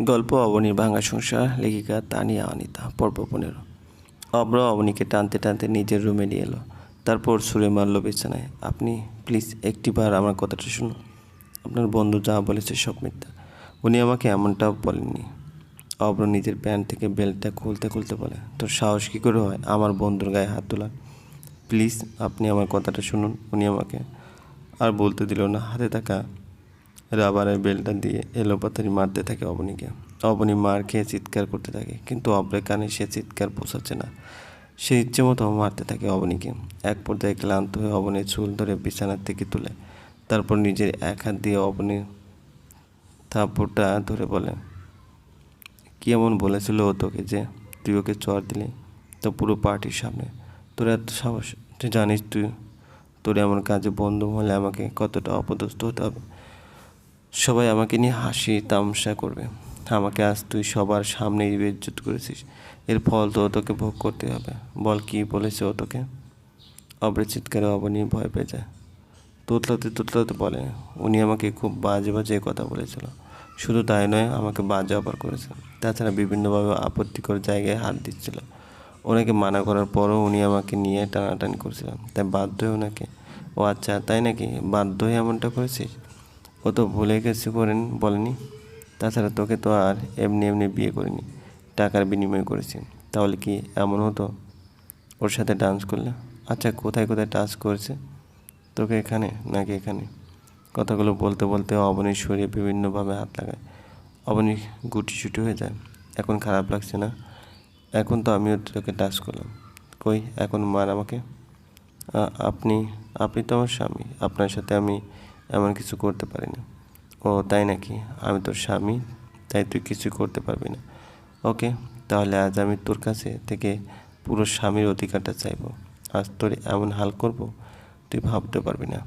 গল্প অবনীর ভাঙা সংসার, লেখিকা তানিয়া অনিতা, পর্ব পনেরো। অব্র অবনীকে টানতে টানতে নিজের রুমে নিয়ে এলো। তারপর সুরে মারল বিছানায়, আপনি প্লিজ একটিবার আমার কথাটা শুনুন। আপনার বন্ধু যা বলেছে সব মিথ্যা। উনি আমাকে এমনটাও বলেননি। অব্র নিজের প্যান্ট থেকে বেল্টটা খুলতে খুলতে বলে, তোর সাহস কী করে হয় আমার বন্ধুর গায়ে হাত তোলা প্লিজ আপনি আমার কথাটা শুনুন, উনি আমাকে। আর বলতে দিল না, হাতে থাকা রাবারের বেলটা দিয়ে এলোপাতারি মারতে থাকে অবনীকে। অবনী মার খেয়ে চিৎকার করতে থাকে, কিন্তু অব্রের কানে সে চিৎকার পোষাচ্ছে না। সে ইচ্ছে মতো মারতে থাকে অবনীকে। এক পর্যায়ে ক্লান্ত হয়ে অবনীর চুল ধরে বিছানার থেকে তুলে, তারপর নিজের এক হাত দিয়ে অবনীর থাপ্পড়টা ধরে বলে, কি এমন বলেছিল ও তোকে যে তুই ওকে চর দিলি? তো পুরো পার্টির সামনে। তোর এত সাহস তুই জানিস তুই, তোর এমন কাজে বন্ধু হলে আমাকে কতটা অপদস্থ হতে হবে? সবাই আমাকে নিয়ে হাসি তামসা করবে। আমাকে আজ তুই সবার সামনে ইজ্জত করেছিস। এর ফল তো তোকে ভোগ করতে হবে। বল কি বলেছে ও তোকে অব্রে চিৎকারে অবনী ভয় পেয়ে যায়। তুতলাতে তুতলাতে বলে, উনি আমাকে খুব বাজে বাজে কথা বলেছিল। শুধু তাই নয়, আমাকে বাজে অপার করেছে। তাছাড়া বিভিন্নভাবে আপত্তিকর জায়গায় হাত দিচ্ছিল। ওনাকে মানা করার পরও উনি আমাকে নিয়ে টানাটানি করছিলাম তাই বাধ্য হয়ে ওনাকে, ও আচ্ছা তাই নাকি? বাধ্য হয়ে এমনটা করেছিস? ও তো ভুলে গেছে করেন, বলেনি। তাছাড়া তোকে তো আর এমনি এমনি বিয়ে করিনি, টাকার বিনিময় করেছি তাহলে কি এমন হতো? ওর সাথে ডান্স করলে? আচ্ছা কোথায় কোথায় টাচ করেছে? তোকে এখানে নাকি এখানে? কথাগুলো বলতে বলতে অবনীর শরীরে বিভিন্নভাবে হাত লাগায়। অবনী গুটি ছুটি হয়ে যায়। এখন খারাপ লাগছে না? এখন তো আমিও তোকে টাচ করলাম। কই, এখন মার আমাকে? আপনি আপনি তো আমার স্বামী। আপনার সাথে আমি এমন কিছু করতে পারি না ও, তাই নাকি? আমি তোর স্বামী, তাই তুই কিছু করতে পারবি না। ওকে, তাহলে আজ আমি তোর কাছে থেকে পুরো স্বামীর অধিকারটা চাইব। আজ তোর এমন হাল করব, তুই ভাবতে পারবি না।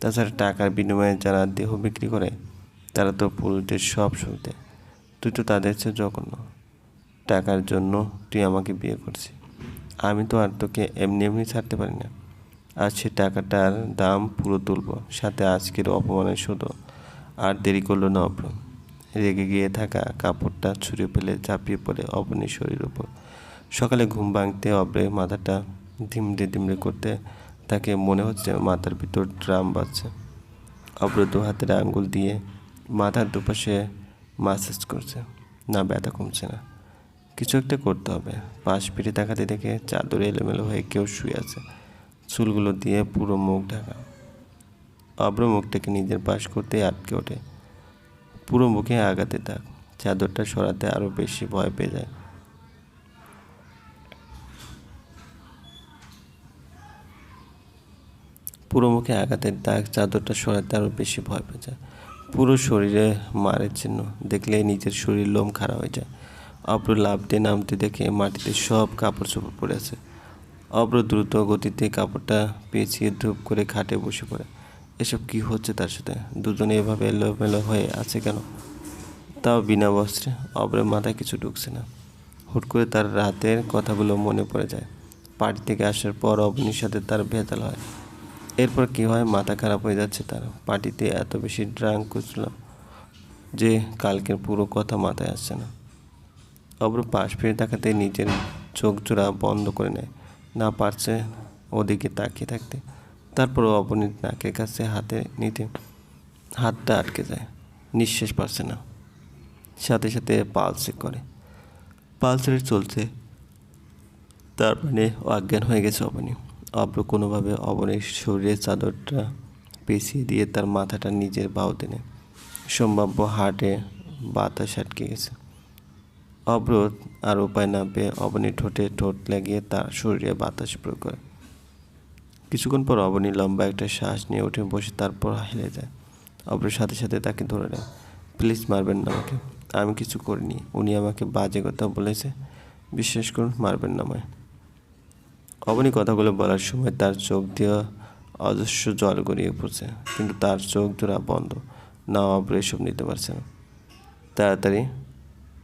তাছাড়া টাকার বিনিময়ে যারা দেহ বিক্রি করে, তারা তো পুরুষদের সব সুখ। তুই তো তাদের চেয়ে জঘন্য। টাকার জন্য তুই আমাকে বিয়ে করছিস। আমি তো আর তোকে এমনি এমনি ছাড়তে পারি না। আজ সে টাকাটার দাম পুরো তুলব, সাথে আজকের অপমানের শুধু আর দেরি করল না অভ্র রেগে গিয়ে থাকা কাপড়টা ছুঁড়ে ফেলে ঝাঁপিয়ে পড়ে অবনীর শরীর উপর। সকালে ঘুম ভাঙতে অব্রে মাথাটা ধিমড়ে ধিমড়ে করতে তাকে মনে হচ্ছে মাথার ভিতর ড্রাম বাজছে। অব্র দু হাতের আঙ্গুল দিয়ে মাথার দুপাশে মাসাজ করছে। না, ব্যথা কমছে না। কিছু একটা করতে হবে। পাশ ফিরে তাকাতে দেখে চাদরে এলোমেলো হয়ে কেউ শুয়ে আছে। চুলগুলো দিয়ে পুরো মুখ ঢাকা। অব্র মুখটাকে নিজের পাশ করতেই আটকে ওঠে। পুরো মুখে আঘাতে থাক চাদরটা সরাতে আরও বেশি ভয় পেয়ে যায়। পুরো মুখে আঘাতের দাগ চাদরটা সরাতে আরও বেশি ভয় পেয়ে যায়। পুরো শরীরে মারের চিহ্ন। দেখলে নিজের শরীর লোম খারাপ হয়ে যায়। অব্র লাভ দিয়ে নামতে দেখে মাটিতে সব কাপড় চোপড় পড়ে আছে। অব্র দ্রুত গতিতে কাপড়টা পেঁচিয়ে ধূপ করে খাটে বসে পড়ে। এসব কি হচ্ছে তার সাথে? দুজনে এভাবে এলোমেলো হয়ে আছে কেন? তাও বিনা বস্ত্রে অব্রের মাথায় কিছু ঢুকছে না। হুট করে তার রাতের কথাগুলো মনে পড়ে যায়। পার্টি থেকে আসার পর অবনীর সাথে তার ভেতাল হয়। এরপর কি হয়? মাথা খারাপ হয়ে যাচ্ছে তার। পার্টিতে এত বেশি ড্রাঙ্ক করছিলাম যে কালকের পুরো কথা মাথায় আসছে না। অব্র পাশ ফিরে তাকাতে নিজের চোখ জোড়া বন্ধ করে নেয়। না পারছে ওদিকে তাকিয়ে থাকতে। তারপরও অবনীত নাকের কাছে হাতে নিতে হাতটা আটকে যায়। নিঃশ্বাস পারছে না। সাথে সাথে পালস করে। পালস রেট চলছে। তার মানে অজ্ঞান হয়ে গেছে অবনী। অব্র কোনোভাবে অবনীর শরীরের চাদরটা পেঁচিয়ে দিয়ে তার মাথাটা নিজের বাহুতে নেয়। সম্ভাব্য হার্টে বাতাস আটকে গেছে। অব্রত আর উপায় না পেয়ে অবনী ঠোঁটে ঠোঁট লাগিয়ে তার শরীরে বাতাস প্রয়োগ করে। কিছুক্ষণ পর অবনী লম্বা একটা শ্বাস নিয়ে উঠে বসে তারপর হেলে যায়। অব্রের সাথে সাথে তাকে ধরে নেয়, প্লিজ মারবেন না আমাকে। আমি কিছু করিনি। উনি আমাকে বাজে কথা বলেছে। বিশ্বাস করুন, মারবেন না আমায়। অবনী কথাগুলো বলার সময় তার চোখ দিয়ে অজস্র জল গড়িয়ে পড়ছে, কিন্তু তার চোখ জোড়া বন্ধ। না অব্র এসব নিতে পারছে না। তাড়াতাড়ি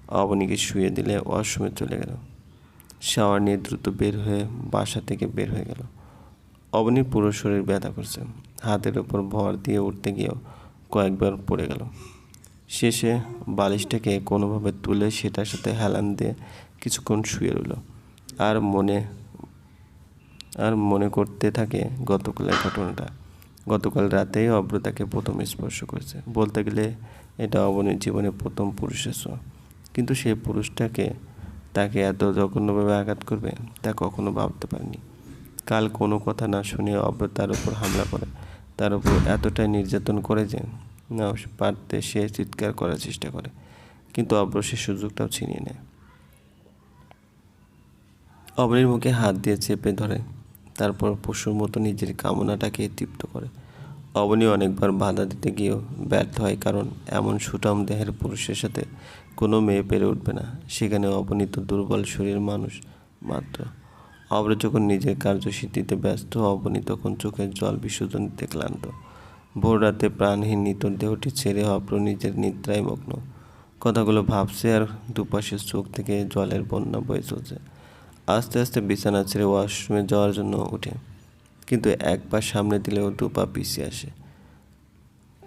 অবনীকে শুয়ে দিলে অসময় চলে গেল। শাওয়ার নিয়ে দ্রুত বের হয়ে বাসা থেকে বের হয়ে গেল। অবনীর পুরো শরীর ব্যথা করছে। হাতের ওপর ভর দিয়ে উঠতে গিয়েও কয়েকবার পড়ে গেল। শেষে বালিশটাকে কোনোভাবে তুলে সেটার সাথে হেলান দিয়ে কিছুক্ষণ শুয়ে রইল। আর মনে আর মনে করতে থাকে গতকালের ঘটনাটা। গতকাল রাতেই অব্র তাকে প্রথম স্পর্শ করেছে। বলতে গেলে এটা অবনীর জীবনে প্রথম পুরুষের ছোঁয়া কিন্তু সেই পুরুষটাকে তাকে এত জঘন্যভাবে আঘাত করবে তা কখনো ভাবতে পারেনি। কাল কোনো কথা না শুনে অব্র তার উপর হামলা করে। তার উপর এতটাই নির্যাতন করে যে না পারতে সে চিৎকার করার চেষ্টা করে। কিন্তু অব্র সে সুযোগটাও ছিনিয়ে নেয়। অবনীর মুখে হাত দিয়ে চেপে ধরে। তারপর পশুর মতো নিজের কামনাটাকে তৃপ্ত করে। অবনী অনেকবার বাধা দিতে গিয়েও ব্যর্থ হয়, কারণ এমন সুঠাম দেহের পুরুষের সাথে কোনো মেয়ে পেরে উঠবে না। সেখানে অবনীত দুর্বল শরীর মানুষ মাত্র। অব্র যখন নিজের কার্যসিদ্ধিতে ব্যস্ত, অবনী তখন চোখের জল বিসর্জন দিতে ক্লান্ত। ভোর রাতে প্রাণহীন নিতর দেহটি ছেড়ে অব্র নিজের নিদ্রায় মগ্ন। কথাগুলো ভাবছে আর দুপাশের চোখ থেকে জলের বন্যা বয়ে চলছে। আস্তে আস্তে বিছানা ছেড়ে ওয়াশরুমে যাওয়ার জন্য ওঠে কিন্তু এক পা সামনে দিলেও দু পা পিছিয়ে আসে।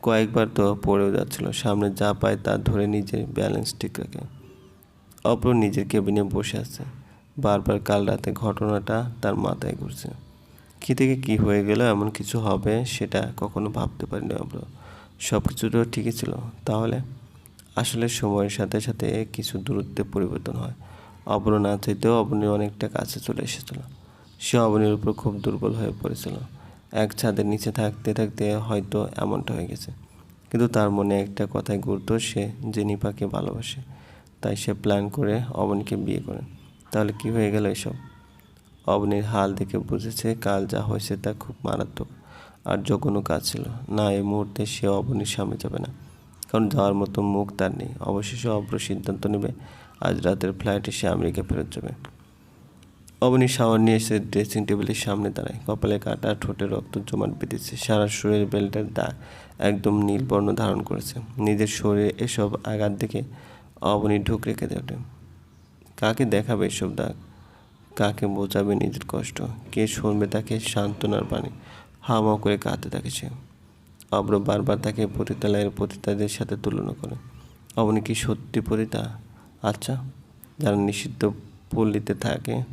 কয়েকবার তো পড়েও যাচ্ছিল, সামনে যা পায় তা ধরে নিজের ব্যালেন্স ঠিক রাখে। অপর নিজের কেবিনে বসে আছে। বারবার কাল রাতে ঘটনাটা তার মাথায় ঘুরছে। কী থেকে কী হয়ে গেল, এমন কিছু হবে সেটা কখনো ভাবতে পারিনি অপর সব কিছু তো ঠিকই ছিল। তাহলে? আসলে সময়ের সাথে সাথে কিছু দূরত্বে পরিবর্তন হয়। অব্র না চাইতেও অবনী অনেকটা কাছে চলে এসেছিল। সে অবনীর উপর খুব দুর্বল হয়ে পড়েছিল। এক ছাদের নিচে থাকতে থাকতে হয়তো এমনটা হয়ে গেছে। কিন্তু তার মনে একটা কথায় গুরুত্ব, সে জেনিফাকে ভালোবাসে, তাই সে প্ল্যান করে অবনীকে বিয়ে করে। তাহলে কি হয়ে গেল এসব? অবনীর হাল দেখে বুঝেছে কাল যা হয়েছে তা খুব মারাত্মক। আর যখনও কাজ ছিল, না, এই মুহূর্তে সে অবনীর সামনে যাবে না। কারণ যাওয়ার মতো মুখ তার নেই। অবশেষে অব্র সিদ্ধান্ত নেবে, আজ রাতের ফ্লাইটে সে আমেরিকা ফেরত যাবে। অবনী শাওয়ার নিয়ে এসে ড্রেসিং টেবিলের সামনে দাঁড়ায়। কপালে কাটা, ঠোঁটে রক্ত জমাট বেঁধেছে। সারা শরীরের বেল্টের দাগ একদম নীল বর্ণ ধারণ করেছে। নিজের শরীরে এসব আঘাত দেখে অবনী ঢুক রেখে ওঠে। কাকে দেখাবে এসব দাগ? কাকে বোঝাবে নিজের কষ্ট? কে শুনবে তাকে সান্ত্বনার বাণী? হাওয়া করে কাঁদতে থাকে সে। অব্র বারবার তাকে পতিতালয়ের পতিতাদের সাথে তুলনা করে। অবনী কি সত্যি পতিতা? আচ্ছা যারা নিষিদ্ধ পল্লীতে থাকে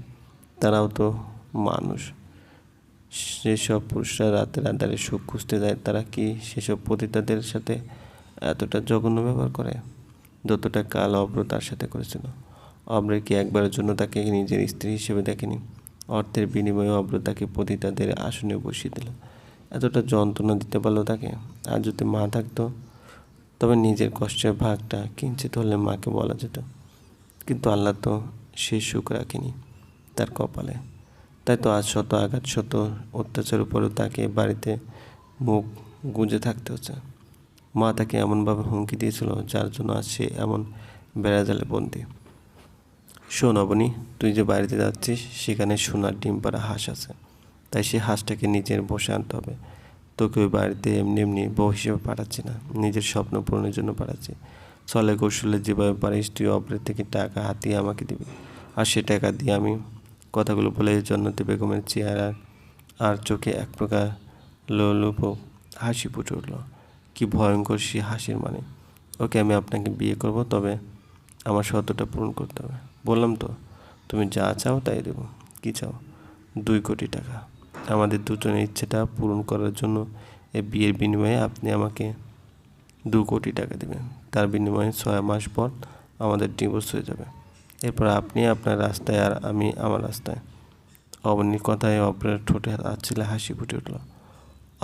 তারাও তো মানুষ। সেসব পুরুষরা রাতের আধারে সুখ খুঁজতে যায়, তারা কি সেসব পতিতাদের সাথে এতটা জঘন্য ব্যবহার করে? যতটা কাল অব্র তার সাথে করেছিল। অব্রের কি একবারের জন্য তাকে নিজের স্ত্রী হিসেবে দেখেনি? অর্থের বিনিময়ে অব্র তাকে পতিতাদের আসনে বসিয়ে দিল। এতটা যন্ত্রণা দিতে পারল তাকে? আর যদি মা থাকতো, তবে নিজের কষ্টের ভাগটা কিঞ্চিত হলে মাকে বলা যেত। কিন্তু আল্লাহ তো সে সুখ রাখেনি। তার কপালে। তাই তো আজ শত আঘাত, শত অত্যাচার উপরেও তাকে বাড়িতে মুখ গুঁজে থাকতে হচ্ছে। মা তাকে এমনভাবে হুমকি দিয়েছিল যার জন্য আজ সে এমন বেড়াজালে বন্দি। শোন অবনি, তুই যে বাড়িতে যাচ্ছিস, সেখানে সোনার ডিম পাড়া হাঁস আছে। তাই সেই হাঁসটাকে নিজের বসে আনতে হবে। তোকে ওই বাড়িতে এমনি এমনি বউ হিসেবে পাঠাচ্ছি না, নিজের স্বপ্ন পূরণের জন্য পাঠাচ্ছি। চলে কৌশলে যেভাবে পারিস, তুই অপরের থেকে টাকা হাতিয়ে আমাকে দিবি। আর সে টাকা দিয়ে আমি কথাগুলো বলে জন্নতি বেগমের চেহারা আর চোখে এক প্রকার লোলুপ হাসি ফুটে উঠল। কি ভয়ঙ্কর সে হাসির মানে। ওকে আমি আপনাকে বিয়ে করব, তবে আমার শর্তটা পূরণ করতে হবে। বললাম তো, তুমি যা চাও তাই দেবো। কি চাও? দুই কোটি টাকা। আমাদের দুজনের ইচ্ছেটা পূরণ করার জন্য এই বিয়ের বিনিময়ে আপনি আমাকে দু কোটি টাকা দেবেন। তার বিনিময়ে ছয় মাস পর আমাদের ডিভোর্স হয়ে যাবে। এরপর আপনি আপনার রাস্তায় আর আমি আমার রাস্তায়। অবনীর কথায় অপ্রের ঠোঁটে আচ্ছিলে হাসি ফুটে উঠল।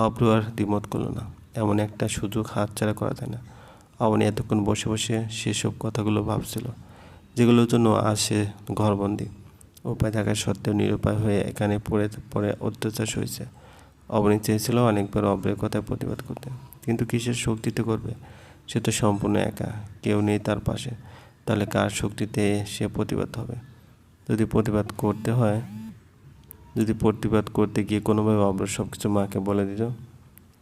অপ্র আর দ্বিমত করল না। এমন একটা সুযোগ হাতছাড়া করা যায় না। অবনী এতক্ষণ বসে বসে সেসব কথাগুলো ভাবছিল, যেগুলোর জন্য আজ সে ঘরবন্দি। উপায় থাকা সত্ত্বেও নিরুপায় হয়ে এখানে পড়ে পড়ে অত্যাচার হয়েছে অবনী চেয়েছিল অনেকবার অব্রের কথায় প্রতিবাদ করতে, কিন্তু কিসের শক্তিতে করবে? সে তো সম্পূর্ণ একা, কেউ নেই তার পাশে। তাহলে কার শক্তিতে সে প্রতিবাদ হবে? যদি প্রতিবাদ করতে হয়, যদি প্রতিবাদ করতে গিয়ে কোনোভাবে অব্র সব কিছু মাকে বলে দিত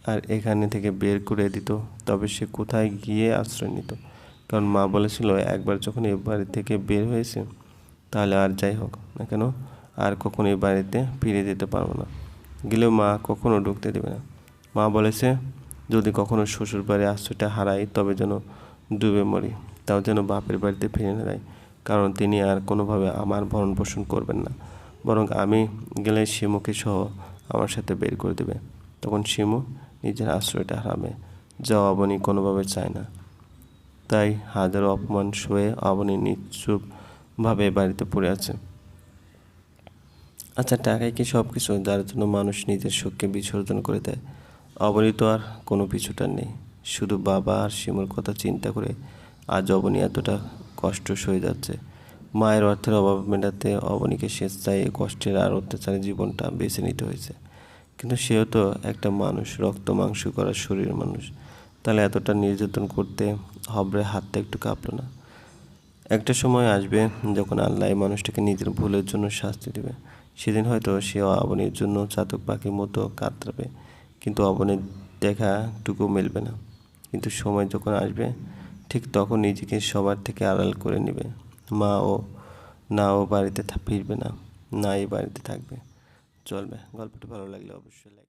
আর এখানে থেকে বের করে দিত, তবে সে কোথায় গিয়ে আশ্রয় নিত? কারণ মা বলেছিল, একবার যখন এ বাড়ি থেকে বের হয়েছে, তাহলে আর যাই হোক না কেন, আর কখনো এই বাড়িতে ফিরে যেতে পারব না। গেলেও মা কখনো ঢুকতে দেবে না। মা বলেছে, যদি কখনো শ্বশুর বাড়ি আশ্রয়টা হারাই, তবে যেন ডুবে মরি। তাও যেন বাপের বাড়িতে ফিরে না যায়। কারণ তিনি আর কোনোভাবে আমার ভরণ পোষণ করবেন না। বরং আমি গেলে শিমুকে সহ আমার সাথে বের করে দেবে। তখন শিমু নিজের আশ্রয়টা হারাবে। যা অবনী কোনোভাবে চায় না। তাই হাজারো অপমান সয়ে অবনী নিশ্চুপভাবে বাড়িতে পড়ে আছে। আচ্ছা টাকাই কি সব কিছু যার জন্য মানুষ নিজের সুখকে বিসর্জন করে দেয়? অবনী তো আর কোনো পিছুটার নেই। শুধু বাবা আর শিমুর কথা চিন্তা করে আজ অবনী এতটা কষ্ট সয়ে যাচ্ছে। মায়ের অর্থের অভাব মেটাতে অবনীকে স্বেচ্ছায় এই কষ্টের আর অত্যাচারের জীবনটা বেছে নিতে হয়েছে। কিন্তু সেও তো একটা মানুষ, রক্ত মাংস করা শরীর মানুষ। তাহলে এতটা নির্যাতন করতে হবরে হাতটা একটু কাঁপলো না। একটা সময় আসবে যখন আল্লাহ মানুষটাকে নিজের ভুলের জন্য শাস্তি দেবে। সেদিন হয়তো সে আবনের জন্য চাতক পাখির মতো কাতরাবে। কিন্তু অবনের দেখাটুকু মিলবে না। কিন্তু সময় যখন আসবে ঠিক তখন নিজেকে সবার থেকে আড়াল করে নেবে। মা ও, না ও বাড়িতে ফিরবে না না এই বাড়িতে থাকবে। চলবে। গল্পটা ভালো লাগলে অবশ্যই